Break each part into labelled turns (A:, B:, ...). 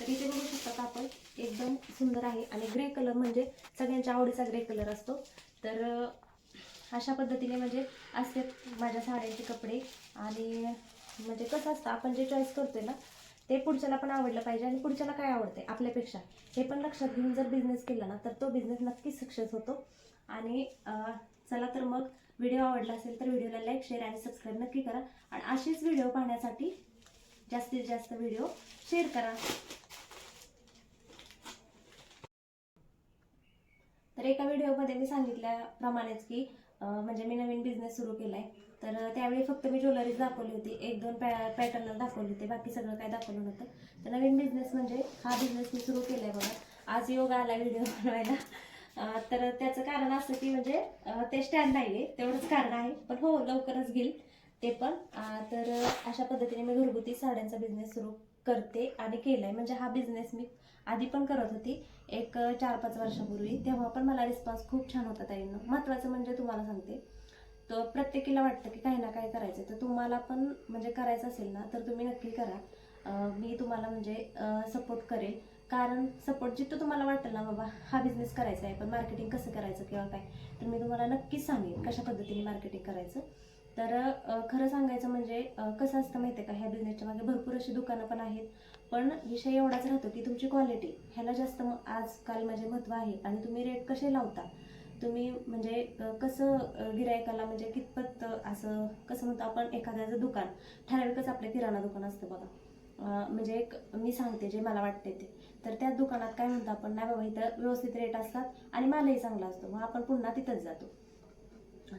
A: तर इथे बघू शकतात आपण? एकदम सुंदर आहे आणि ग्रे कलर म्हणजे सगळ्यांच्या आवडीचा ग्रे कलर असतो. तर अशा पद्धतीने म्हणजे असते माझ्या साड्यांचे कपडे. आणि म्हणजे कसं असतं आपण जे चॉईस करतोय ना ते पुढच्याला पण आवडलं पाहिजे आणि पुढच्याला काय आवडते आपल्यापेक्षा. हे पण लक्षात घेऊन जर बिझनेस केला ना तर तो बिझनेस नक्कीच सक्सेस होतो. आणि चला तर मग व्हिडिओ आवडला असेल तर व्हिडिओला लाईक शेअर आणि सबस्क्राईब नक्की करा. आणि असेच व्हिडिओ पाहण्यासाठी जास्तीत जास्त व्हिडिओ शेअर करा. तर एका व्हिडिओमध्ये मी सांगितल्याप्रमाणेच की म्हणजे मी नवीन बिझनेस सुरू केला आहे तर त्यावेळी फक्त मी ज्वेलरीज दाखवली होती. एक दोन पॅ पॅटर्न दाखवले होते. बाकी सगळं काय दाखवलं नव्हतं. तर नवीन बिझनेस म्हणजे हा बिझनेस मी सुरू केला आहे बघा. आज योग आला व्हिडिओ बनवायला. तर त्याचं कारण असं की म्हणजे ते स्टँड नाही आहे तेवढंच कारण आहे. पण हो लवकरच घेईल ते पण. तर अशा पद्धतीने मी घरगुती साड्यांचा बिझनेस सुरू करते आणि आहे म्हणजे हा बिझनेस मी आधी पण करत होती. एक चार पाच वर्षापूर्वी. तेव्हा पण मला रिस्पॉन्स खूप छान होता ताईंना. महत्त्वाचं म्हणजे तुम्हाला सांगते. तर प्रत्येकीला वाटतं की काही ना काही करायचं तर तुम्हाला पण म्हणजे करायचं असेल ना तर तुम्ही नक्की करा. मी तुम्हाला म्हणजे सपोर्ट करेल. कारण सपोर्ट जिथं तुम्हाला वाटेल ना बाबा हा बिझनेस करायचा आहे. पण मार्केटिंग कसं करायचं किंवा काय तर मी तुम्हाला नक्कीच सांगेन कशा पद्धतीने मार्केटिंग करायचं. तर खरं सांगायचं म्हणजे कसं असतं माहिती आहे का? ह्या बिझनेसच्या मागे भरपूर अशी दुकानं पण आहेत. पण विषय एवढाच राहतो की तुमची क्वालिटी ह्याला जास्त आजकाल म्हणजे माझे महत्त्व आहे. आणि तुम्ही रेट कसे लावता? तुम्ही म्हणजे कसं गिरायकाला म्हणजे कितपत असं कसं म्हणतो आपण एखाद्याचं दुकान ठराविकच आपलं किराणा दुकान असतं बघा. म्हणजे एक मी सांगते जे मला वाटते ते. तर त्या दुकानात काय म्हणतो आपण नाही बाबा इथं व्यवस्थित रेट असतात आणि मालही चांगला असतो. मग आपण पुन्हा तिथंच जातो.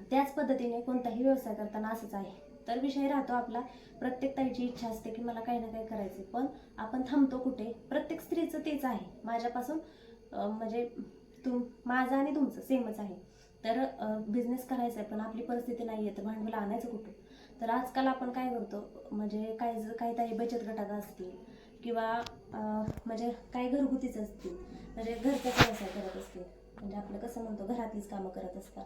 A: त्याच पद्धतीने कोणताही व्यवसाय करताना असंच आहे. तर विषय राहतो आपला प्रत्येक ताईची इच्छा असते की मला काही ना काही करायचं पण आपण थांबतो कुठे? प्रत्येक स्त्रीचं तेच आहे. माझ्यापासून म्हणजे तुम माझं आणि तुमचं सेमच आहे. तर बिझनेस करायचा आहे पण आपली परिस्थिती नाही आहे तर भांडवल आणायचं कुठं? तर आजकाल आपण काय करतो? म्हणजे काही जर काही ताई बचत गटात असतील किंवा म्हणजे काही घरगुतीच असतील. म्हणजे घरचा व्यवसाय करत असतील. म्हणजे आपलं कसं म्हणतो घरातलीच कामं करत असतात.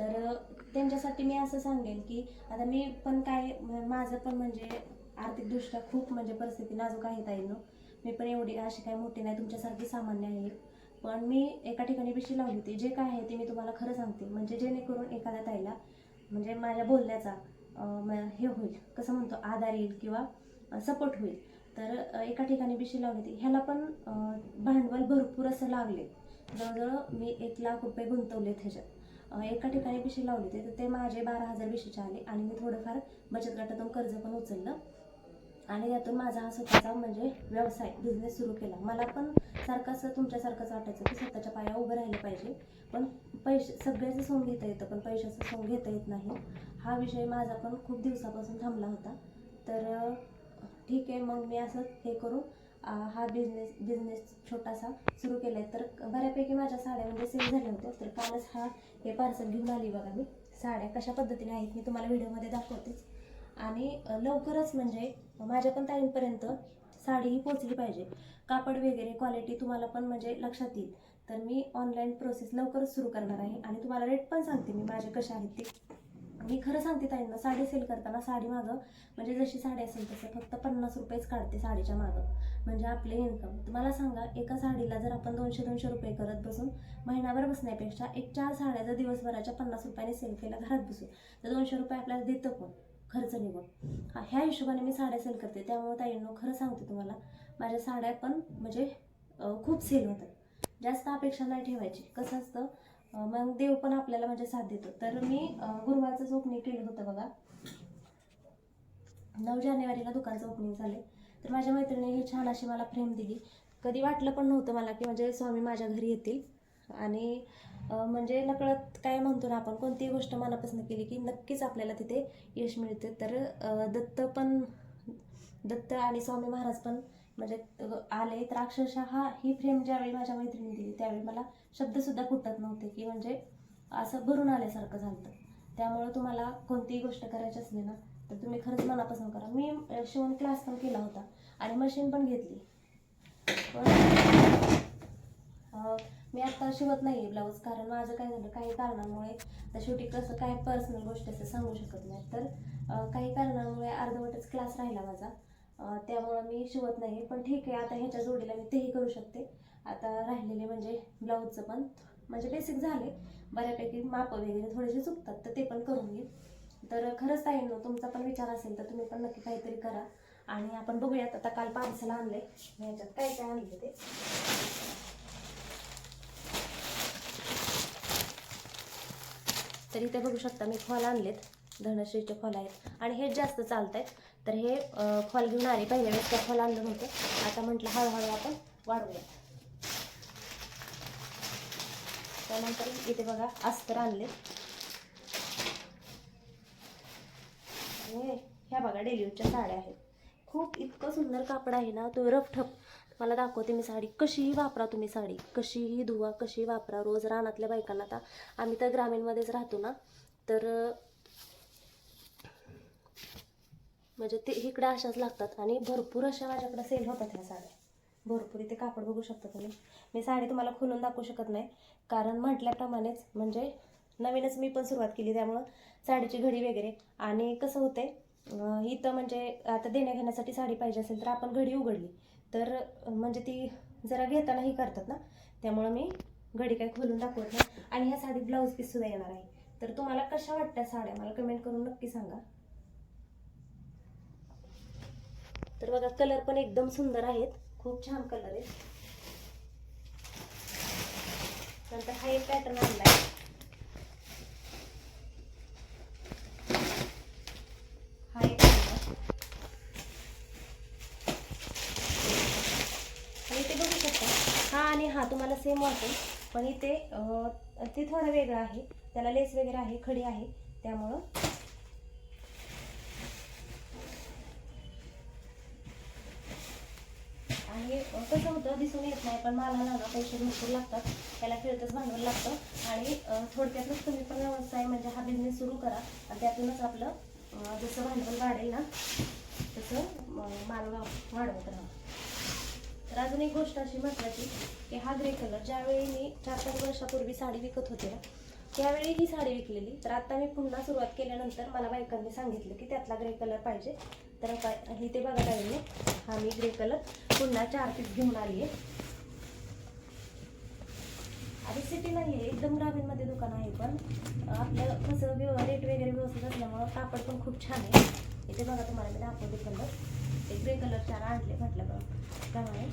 A: तर त्यांच्यासाठी मी असं सांगेन की आता मी पण काय माझं पण म्हणजे आर्थिकदृष्ट्या खूप म्हणजे परिस्थिती नाजूक आहे ताईनं. मी पण एवढी अशी काही मोठी नाही तुमच्यासारखी सामान्य आहे. पण मी एका ठिकाणी बिशी लावली होती. जे काय आहे ते मी तुम्हाला खरं सांगते. म्हणजे जेणेकरून एखाद्या ताईला म्हणजे माझ्या बोलण्याचा म- हे होईल. कसं म्हणतो आधार येईल किंवा सपोर्ट होईल. तर एका ठिकाणी बिशी लावली होती. ह्याला पण भांडवल भरपूर असं लागले. जवळजवळ मी एक लाख रुपये गुंतवले ह्याच्यात. एका ठिकाणी पिशे लावले होते तर ते माझे बारा हजार बिशीचे आले आणि मी थोडंफार बचत गटातून कर्ज पण उचललं. आणि त्यातून माझा हा स्वतःचा म्हणजे व्यवसाय बिझनेस सुरू केला. मला पण सारखं असं तुमच्यासारखंच वाटायचं की स्वतःच्या पाया उभं राहिलं पाहिजे. पण पैसे सगळ्याचं सोंग घेता येतं पण पैशाचं सोंग घेता येत नाही. हा विषय माझा पण खूप दिवसापासून थांबला होता. तर ठीक आहे मग मी असं हे करून हा बिझनेस बिझनेस छोटासा सुरू केला आहे तर बऱ्यापैकी माझ्या साड्या म्हणजे सेल झाल्या होत्या. तर कालच हा हे पार्सल घेऊन आली बघा मी. साड्या कशा पद्धतीने आहेत मी तुम्हाला व्हिडिओमध्ये दाखवतेच. आणि लवकरच म्हणजे माझ्या पण ताईंपर्यंत साडी ही पोचली पाहिजे. कापड वगैरे क्वालिटी तुम्हाला पण म्हणजे लक्षात येईल. तर मी ऑनलाईन प्रोसेस लवकरच सुरू करणार आहे. आणि तुम्हाला रेट पण सांगते मी माझे कसे आहेत ते. मी खरं सांगते ताईंना साडी सेल करताना साडी मागं म्हणजे जशी साडी असेल तसं फक्त पन्नास रुपयेच काढते साडीच्या मागं. म्हणजे आपले इन्कम तुम्हाला सांगा एका साडीला जर आपण दोनशे दोनशे रुपये करत बसून महिनाभर बसण्यापेक्षा एक चार साड्या जर दिवसभराच्या पन्नास रुपयाने सेल केल्या घरात बसून तर दोनशे रुपये आपल्याला देतं कोण? खर्च निघून. हा ह्या हिशोबाने मी साड्या सेल करते. त्यामुळे ताईंनो खरं सांगते तुम्हाला माझ्या साड्या पण म्हणजे खूप सेल होतात. जास्त अपेक्षा नाही ठेवायची. कसं असतं मग देव पण आपल्याला म्हणजे साथ देतो. तर मी गुरुवारचं ओपनिंग केलं होतं बघा. नऊ जानेवारीला दुकानचं ओपनिंग झाले तर माझ्या मैत्रिणीने ही छान अशी मला फ्रेम दिली. कधी वाटलं पण नव्हतं मला की म्हणजे स्वामी माझ्या घरी येतील. आणि म्हणजे नकळत काय म्हणतो ना आपण कोणतीही गोष्ट मनापासून केली की नक्कीच आपल्याला तिथे यश मिळते. तर दत्त पण दत्त आणि स्वामी महाराज पण म्हणजे आले तर अक्षरशः हा ही फ्रेम ज्यावेळी माझ्या मैत्रिणी दिली त्यावेळी मला शब्दसुद्धा फुटत नव्हते की म्हणजे असं भरून आल्यासारखं झालं त्यामुळं तुम्हाला कोणतीही गोष्ट करायची असली ना तर तुम्ही खरंच मनापासून करा. मी शिवण क्लास पण केला होता आणि मशीन पण घेतली. पण मी आत्ता शिवत नाही आहे ब्लाऊज कारण माझं काय झालं काही कारणामुळे तर शेवटी कसं काय पर्सनल गोष्ट असं सांगू शकत नाही. तर काही कारणामुळे अर्धवटच क्लास राहिला माझा. त्यामुळं मी शिवत नाही पण ठीक आहे आता ह्याच्या जोडीला मी तेही करू शकते. आता राहिलेले म्हणजे ब्लाऊजचं पण म्हणजे बेसिक झाले. बऱ्यापैकी माप वगैरे थोडेसे चुकतात तर ते पण करून घेईन. तर खरंच ताईंनो तुमचा पण विचार असेल तर तुम्ही पण नक्की काहीतरी करा. आणि आपण बघूयात आता काल पार्सल आणले ह्याच्यात काय काय आणले ते. तर इथे बघू शकता मी फॉल आणलेत. धनश्रीचे फॉल आहेत. आणि हेच जास्त चालत आहेत तर हे फॉल घेऊन आले. पहिल्या वेळेस त्या फॉल आणलं नव्हतं. आता म्हटलं हळूहळू आपण वाढवूया. त्यानंतर इथे बघा अस्तर आणले. आणि ह्या बघा डेल्यूजच्या साड्या आहेत. खूप इतकं सुंदर कापड आहे ना तो रफ ठप. मला दाखवते मी साडी. कशीही वापरा तुम्ही साडी. कशीही धुवा कशीही वापरा. रोज रानातल्या बायकांना आता आम्ही तर ग्रामीणमध्येच राहतो ना. तर म्हणजे ते इकडे अशाच लागतात आणि भरपूर अशा माझ्याकडे सेल होतात ह्या साड्या. भरपूर इथे कापड बघू शकता तुम्ही. मी साडी तुम्हाला खोलून दाखवू शकत नाही. कारण म्हटल्याप्रमाणेच म्हणजे नवीनच मी पण सुरुवात केली त्यामुळं साडीची घडी वगैरे. आणि कसं होतंय इथं म्हणजे आता देण्या घेण्यासाठी साडी पाहिजे असेल तर आपण घडी उघडली. तर म्हणजे ती जरा घेतानाही करतात ना. त्यामुळं मी घडी काही खोलून दाखवत नाही. आणि ह्या साडी ब्लाऊज पीस सुद्धा येणार आहे. तर तुम्हाला कशा वाटतात साड्या? मला कमेंट करून नक्की सांगा. तर बघा कलर पण एकदम सुंदर आहेत. खूप छान कलर आहेत. नंतर हा एक पॅटर्न आणला हा एक आणि इथे बघू शकता हा आणि हा तुम्हाला सेम वाटेल पण इथे ते थोडं वेगळं आहे. त्याला लेस वगैरे आहे खडी आहे. त्यामुळं कसं होतं दिसून येत नाही पण मला ना पैसे भरपूर लागतात. त्याला फिरतच भांडवल लागतं. आणि थोडक्यातच तुम्ही पण व्यवसाय म्हणजे हा बिझनेस सुरू करा. आणि त्यातूनच आपलं जसं भांडवल वाढेल ना तसं अं, माल वाढवत राहा. तर अजून एक गोष्ट अशी महत्त्वाची की हा ग्रे कलर ज्यावेळी मी चार पाच वर्षापूर्वी साडी विकत होते ना त्यावेळी ही साडी विकलेली. तर आता मी पुन्हा सुरुवात केल्यानंतर मला बायकांनी सांगितलं की त्यातला ग्रे कलर पाहिजे. तर काय इथे बघा ताईंनो हा मी ग्रे कलर. पुन्हा चार पीस घेऊन आली आहे. आणि सिटी नाही आहे एकदम ग्रामीणमध्ये दुकान आहे पण आपलं कसं व्यव रेट वगैरे व्यवस्थित असल्यामुळं कापड पण खूप छान आहे. इथे बघा तुम्हाला मी दाखवते कलर ते ग्रे कलर चार आणले म्हटलं बघा. त्यामुळे.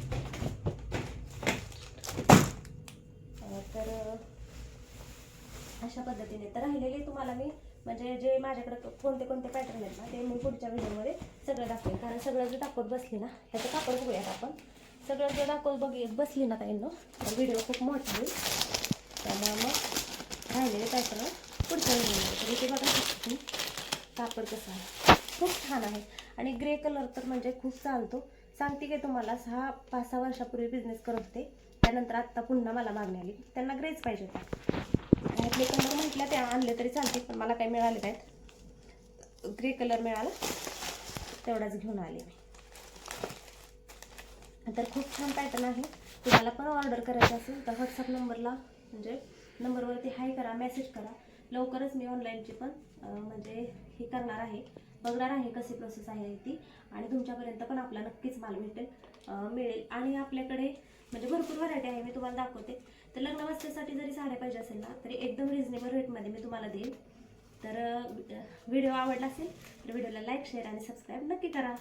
A: तर अशा पद्धतीने. तर राहिलेले तुम्हाला मी म्हणजे जे माझ्याकडे कोणते कोणते पॅटर्न आहेत ना ते मी पुढच्या व्हिडिओमध्ये सगळं दाखवेन. कारण सगळं जर दाखवत बसली ना ह्याचं कापड बघूयात आपण. सगळं जर दाखवत बघ बसली ना ताईंनो तर व्हिडिओ खूप मोठा होईल. त्यामुळे मग राहिलेले पॅटर्न पुढच्या व्हिडिओमध्ये तर इथे बघा शकतो कापड कसं आहे. खूप छान आहे. आणि ग्रे कलर तर म्हणजे खूप चालतो. सांगते की तुम्हाला सहा पाच सहा वर्षापूर्वी बिझनेस करत होते. त्यानंतर आत्ता पुन्हा मला मागणी आली. त्यांना ग्रेच पाहिजे होता. मी कलर म्हटलं त्या आणले तरी चालते पण मला काही मिळाले नाहीत. ग्रे कलर मिळाला. तेवढाच घेऊन आले मी. तर खूप छान पॅटर्न आहे. तुम्हाला पण ऑर्डर करायचं असेल तर व्हॉट्सअप नंबरला म्हणजे नंबरवरती हाय करा मेसेज करा. लवकरच मी ऑनलाईनची पण म्हणजे हे करणार आहे. बघणार आहे कशी प्रोसेस आहे ती. आणि तुमच्यापर्यंत पण आपला नक्कीच माल भेटेल मिळेल. आणि आपल्याकडे म्हणजे भरपूर व्हरायटी आहे मी तुम्हाला दाखवते. तर लग्नवस्थेसाठी जरी साड्या पाहिजे असेल ना तरी एकदम रिजनेबल रेटमध्ये मी तुम्हाला देईन. तर व्हिडिओ आवडला असेल तर व्हिडिओला लाईक शेअर आणि सबस्क्राईब नक्की करा.